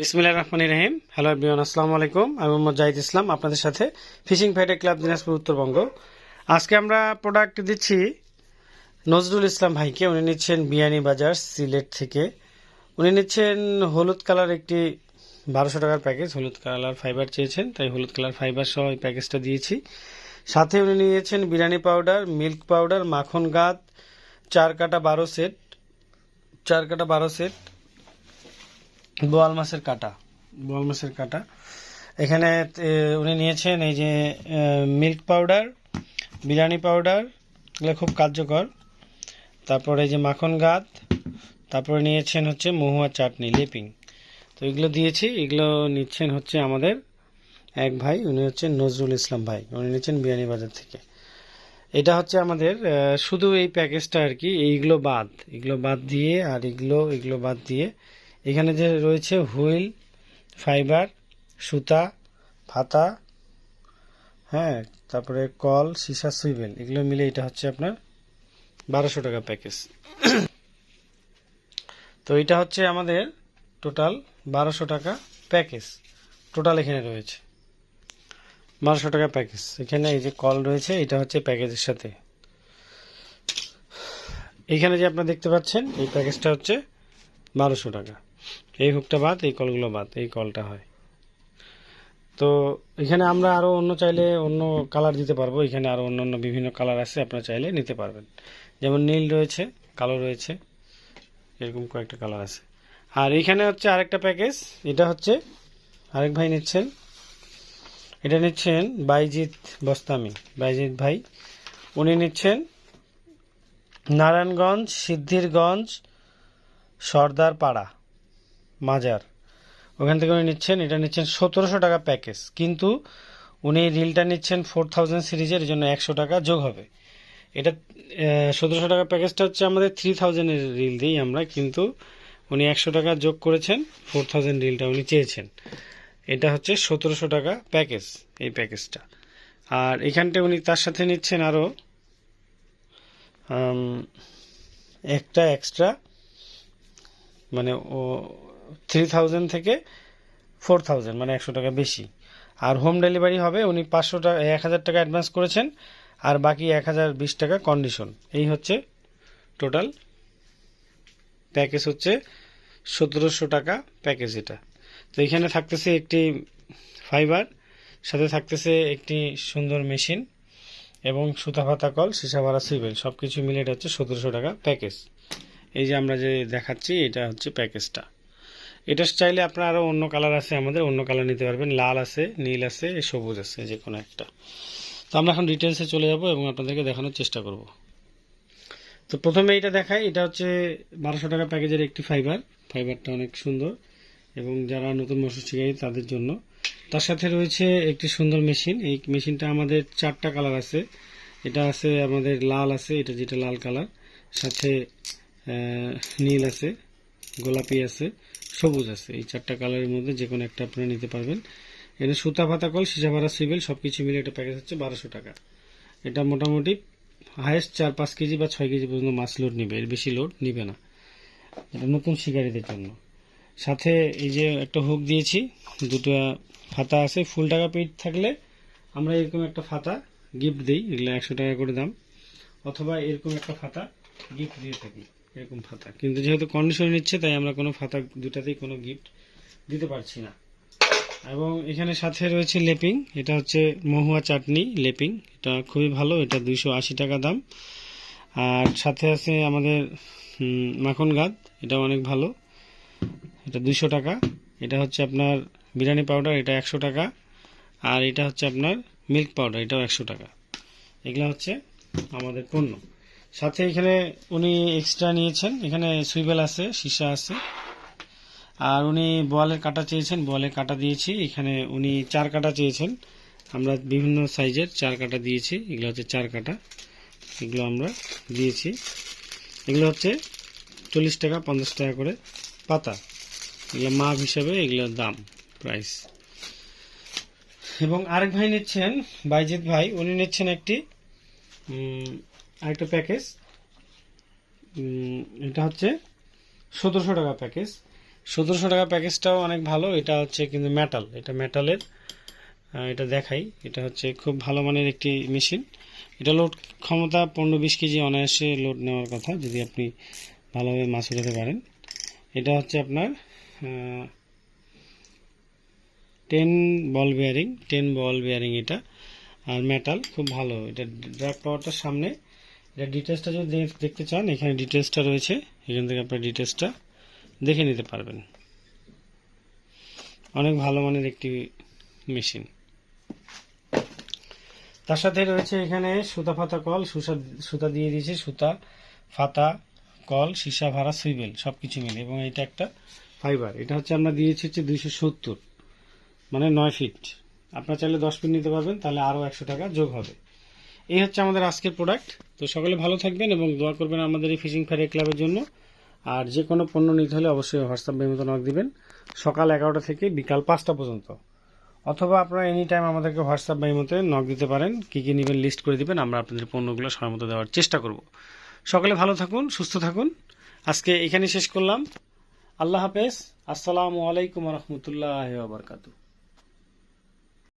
বিসমিল্লাহ রহমান রহিম। Hello everyone, আসসালামু আলাইকুম। আমি মোহাম্মদ জাহিদ ইসলাম, আপনাদের সাথে fishing fighter club Dinajpur Uttarbanga. আজকে আমরা প্রোডাক্ট দিচ্ছি নজরুল ইসলাম ভাইকে। উনি নিচ্ছেন বিয়ানি বাজার সিলেট থেকে। উনি নিচ্ছেন হলুদ কালার একটি বারোশো টাকার প্যাকেজ হলুদ কালার ফাইবার চেয়েছেন, তাই হলুদ কালার ফাইবার সহ এই প্যাকেজটা দিয়েছি। সাথে উনি নিয়েছেন বিরিয়ানি পাউডার মিল্ক পাউডার মাখন গাদ চার কাটা বারো সেট চার কাটা বারো সেট বোয়াল মাছের কাটা। বোয়াল মাছের কাটা। এখানে উনি নিয়েছেন এই যে মিল্ক পাউডার, বিরিয়ানি পাউডার, এগুলো খুব কার্যকর। তারপরে এই যে মাখন গাদ তারপরে নিয়েছেন হচ্ছে মহুয়া চাটনি, লেপিং। তো এগুলো দিয়েছি, এগুলো নিচ্ছেন হচ্ছে আমাদের এক ভাই, উনি হচ্ছেন নজরুল ইসলাম ভাই, উনি নিচ্ছেন বিরিয়ানি বাজার থেকে। এটা হচ্ছে আমাদের শুধু এই প্যাকেজটা আর কি, এইগুলো বাদ, এগুলো বাদ দিয়ে, আর এগুলো এগুলো বাদ দিয়ে এখানে যে রয়েছে হুইল, ফাইবার, সুতা, ফাতা হ্যাঁ তারপরে কল, সীসা, সুইবেল, এগুলো মিলে এটা হচ্ছে আপনার বারোশো টাকা প্যাকেজ। তো এটা হচ্ছে আমাদের টোটাল বারোশো টাকা প্যাকেজ। টোটাল এখানে রয়েছে বারোশো টাকা প্যাকেজ। এখানে এই যে কল রয়েছে, এটা হচ্ছে প্যাকেজের সাথে। এখানে যে আপনারা দেখতে পাচ্ছেন, এই প্যাকেজটা হচ্ছে বারোশো টাকা। এই হুকটা বাদ, এই কলগুলো বাদ, এই কলটা হয়। তো এখানে আমরা আরও অন্য চাইলে অন্য কালার দিতে পারব। এখানে আরও অন্য অন্য বিভিন্ন কালার আছে, আপনারা চাইলে নিতে পারবেন। যেমন নীল রয়েছে, কালো রয়েছে, এরকম কয়েকটা কালার আছে। আর এইখানে হচ্ছে আরেকটা প্যাকেজ এটা হচ্ছে আরেক ভাই নিচ্ছেন। এটা নিচ্ছেন বাইজিৎ বস্তামি। বাইজিৎ ভাই, উনি নিচ্ছেন নারায়ণগঞ্জ, সিদ্ধিরগঞ্জ সর্দার পাড়া মাজার। ওখান থেকে উনি নিচ্ছেন, এটা নিচ্ছেন সতেরোশো টাকা প্যাকেজ। কিন্তু উনি রিলটা নিচ্ছেন ফোর থাউজেন্ড সিরিজের জন্য একশো টাকা যোগ হবে। এটা সতেরোশো টাকা প্যাকেজটা হচ্ছে আমাদের থ্রি থাউজেন্ডের রিল দিই আমরা, কিন্তু উনি একশো টাকা যোগ করেছেন, ফোর থাউজেন্ড রিলটা উনি চেয়েছেন। এটা হচ্ছে সতেরোশো টাকা প্যাকেজ, এই প্যাকেজটা। আর এখানটা উনি তার সাথে নিচ্ছেন আরও একটা এক্সট্রা মানে ও থ্রি থাউজেন্ড থেকে ফোর থাউজেন্ড মানে একশো টাকা বেশি। আর হোম ডেলিভারি হবে, উনি পাঁচশো টাকা এক হাজার টাকা অ্যাডভান্স করেছেন, আর বাকি এক হাজার বিশ টাকা কন্ডিশন এই হচ্ছে টোটাল প্যাকেজ হচ্ছে সতেরোশো টাকা প্যাকেজ এটা। তো এখানে থাকতেছে একটি ফাইবার সাথে থাকতেছে একটি সুন্দর মেশিন এবং সুতা ফাতা কল সীসা ভাড়া সিভিল সব কিছু মিলে এটা হচ্ছে সতেরোশো টাকা প্যাকেজ এই যে আমরা যে দেখাচ্ছি, এটা হচ্ছে প্যাকেজটা এটা চাইলে আপনার আরও অন্য কালার আছে আমাদের, অন্য কালার নিতে পারবেন। লাল আছে, নীল আছে, সবুজ আছে যে কোনো একটা। তো আমরা এখন ডিটেলসে চলে যাব এবং আপনাদেরকে দেখানোর চেষ্টা করব। তো প্রথমে এটা দেখাই, এটা হচ্ছে বারোশো টাকা প্যাকেজের একটি ফাইবার ফাইবারটা অনেক সুন্দর এবং যারা নতুন মৎস্য শিকারী, তাদের জন্য। তার সাথে রয়েছে একটি সুন্দর মেশিন। এই মেশিনটা আমাদের চারটা কালার আছে। এটা আছে আমাদের লাল আছে, এটা যেটা লাল কালার। সাথে নীল আছে। গোলাপি আছে, সবুজ আছে। এই চারটা কালারের মধ্যে যে কোনো একটা আপনারা নিতে পারবেন। এখানে সুতা ফাতা কল সিসাভাড়া সিভিল সব কিছু মিলে একটা প্যাকেজ হচ্ছে বারোশো টাকা। এটা মোটামুটি হায়েস্ট চার, পাঁচ কেজি বা ছয় কেজি পর্যন্ত মাছ লোড নিবে। এর বেশি লোড নিবে না। এটা নতুন শিকারীদের জন্য। সাথে এই যে একটা হুক দিয়েছি, দুটো ফাতা আছে। ফুল টাকা পেট থাকলে আমরা এরকম একটা ফাতা গিফট দিই। এগুলো একশো টাকা করে দাম। অথবা এরকম একটা ফাতা গিফট দিয়ে থাকি। এরকম ফাতা কিন্তু যেহেতু কন্ডিশন নিচ্ছে, তাই আমরা কোনো ফাতা দুটাতেই কোনো গিফট দিতে পারছি না। এবং এখানে সাথে রয়েছে লেপিং, এটা হচ্ছে মহুয়া চাটনি লেপিং। এটা খুবই ভালো, এটা দুইশো আশি টাকা দাম। আর সাথে আছে আমাদের মাখন গাদ এটা অনেক ভালো। এটা দুইশো টাকা। এটা হচ্ছে আপনার বিরিয়ানি পাউডার এটা একশো টাকা। আর এটা হচ্ছে আপনার মিল্ক পাউডার এটাও একশো টাকা। এগুলো হচ্ছে আমাদের পণ্য। সাথে এখানে উনি এক্সট্রা নিয়েছেন। এখানে সুইবেল আছে, সীসা আছে। আর উনি বোয়ালের কাটা চেয়েছেন বোয়ালের কাটা দিয়েছি। এখানে উনি চার কাটা চেয়েছেন। আমরা বিভিন্ন সাইজের চার কাটা দিয়েছি। এগুলো হচ্ছে চার কাটা। এগুলো আমরা দিয়েছি। এগুলো হচ্ছে চল্লিশ টাকা, পঞ্চাশ টাকা করে পাতা। এগুলো মাপ হিসাবে এগুলোর দাম প্রাইস এবং আরেক ভাই নিচ্ছেন, বাইজিৎ ভাই। উনি নিচ্ছেন একটি আরেকটা প্যাকেজ এটা হচ্ছে সতেরোশো টাকা প্যাকেজ সতেরোশো টাকা প্যাকেজটাও অনেক ভালো। এটা হচ্ছে কিন্তু মেটাল এটা মেটালের এটা দেখাই। এটা হচ্ছে খুব ভালো মানের একটি মেশিন এটা লোড ক্ষমতা পনেরো বিশ কেজি অনায়াসে লোড নেওয়ার কথা, যদি আপনি ভালোভাবে মাছ উঠাতে পারেন। এটা হচ্ছে আপনার ten ball bearing ten ball bearing এটা। আর মেটাল খুব ভালো। এটা ড্রাগ পাওয়ারটার সামনে এটা ডিটেলসটা যদি দেখ- দেখতে চান, এখানে ডিটেলসটা রয়েছে। এখান থেকে আপনার ডিটেলসটা দেখে নিতে পারবেন। অনেক ভালো মানের একটি মেশিন তার সাথে রয়েছে এখানে সুতা ফাতা কল, সুসা সুতা দিয়ে দিয়েছে, সুতা ফাতা কল, সীসা, ভাড়া, সুইবেল সব কিছু মিলে। এবং এটা একটা ফাইবার এটা হচ্ছে আমরা দিয়েছি হচ্ছে দুইশো সত্তর। মানে নয় ফিট আপনার চাইলে দশ ফিট নিতে পারবেন, তাহলে আরও একশো টাকা যোগ হবে। এই হচ্ছে আমাদের আজকের প্রোডাক্ট তো সকলে ভালো থাকবেন এবং দোয়া করবেন আমাদের এই ফিশিং ফেয়ার ক্লাবের জন্য। আর যে কোনো পণ্য নিতে হলে অবশ্যই হোয়াটসঅ্যাপ বেমতো নক দিবেন। সকাল এগারোটা থেকে বিকাল পাঁচটা পর্যন্ত। অথবা আপনারা এনি টাইম আমাদেরকে হোয়াটসঅ্যাপ বাইমতে নক দিতে পারেন। কী কী নেবেন লিস্ট করে দিবেন, আমরা আপনাদের পণ্যগুলো সময় মতো দেওয়ার চেষ্টা করব। সকলে ভালো থাকুন, সুস্থ থাকুন। আজকে এখানে শেষ করলাম। আল্লাহ হাফেজ। আসসালামু আলাইকুম রহমতুল্লাহ বারকাতু